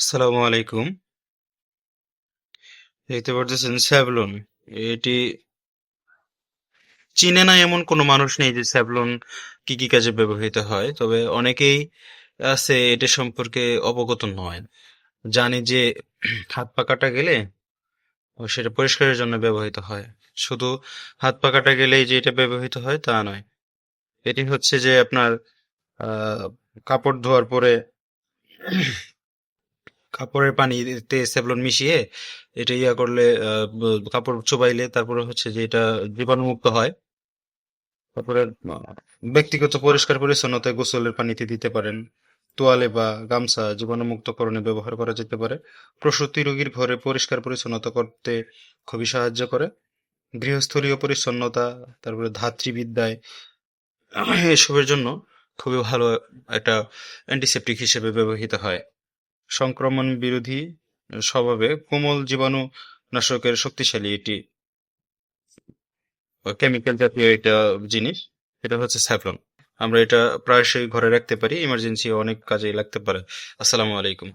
আসসালামু আলাইকুম। দেখতে পারতেছেন স্যাভলন। এটি চিনে না এমন কোনো মানুষ নেই যে স্যাভলন কি কি কাজে ব্যবহৃত হয়, তবে অনেকেই আছে এটা সম্পর্কে অবগত নয়। জানি যে হাত পা কাটা গেলে সেটা পরিষ্কারের জন্য ব্যবহৃত হয়। শুধু হাত পা কাটা গেলেই যে এটা ব্যবহৃত হয় তা নয়। এটি হচ্ছে যে আপনার কাপড় ধোয়ার পরে কাপড়ের পানিতে স্যাভলন মিশিয়ে এটা ইয়া করলে কাপড় চোবাইলে তারপরে হচ্ছে যে এটা জীবাণুমুক্ত হয়। তারপরে ব্যক্তিগত পরিষ্কার পরিচ্ছন্নতায় গোসলের পানিতে দিতে পারেন। তোয়ালে বা গামছা জীবাণুমুক্তকরণে ব্যবহার করা যেতে পারে। প্রসূতি রোগীর ঘরে পরিষ্কার পরিচ্ছন্নতা করতে খুবই সাহায্য করে। গৃহস্থলীয় পরিচ্ছন্নতা তারপরে ধাত্রীবিদ্যায় এসবের জন্য খুবই ভালো একটা অ্যান্টিসেপটিক হিসেবে ব্যবহৃত হয়। সংক্রমণ বিরোধী স্বভাবে কোমল জীবাণু নাশকের শক্তিশালী এটি কেমিক্যাল জাতীয় এটা জিনিস, এটা হচ্ছে স্যাফলন। আমরা এটা প্রায়শই ঘরে রাখতে পারি ইমার্জেন্সি অনেক কাজে লাগতে পারে। আসসালামু আলাইকুম।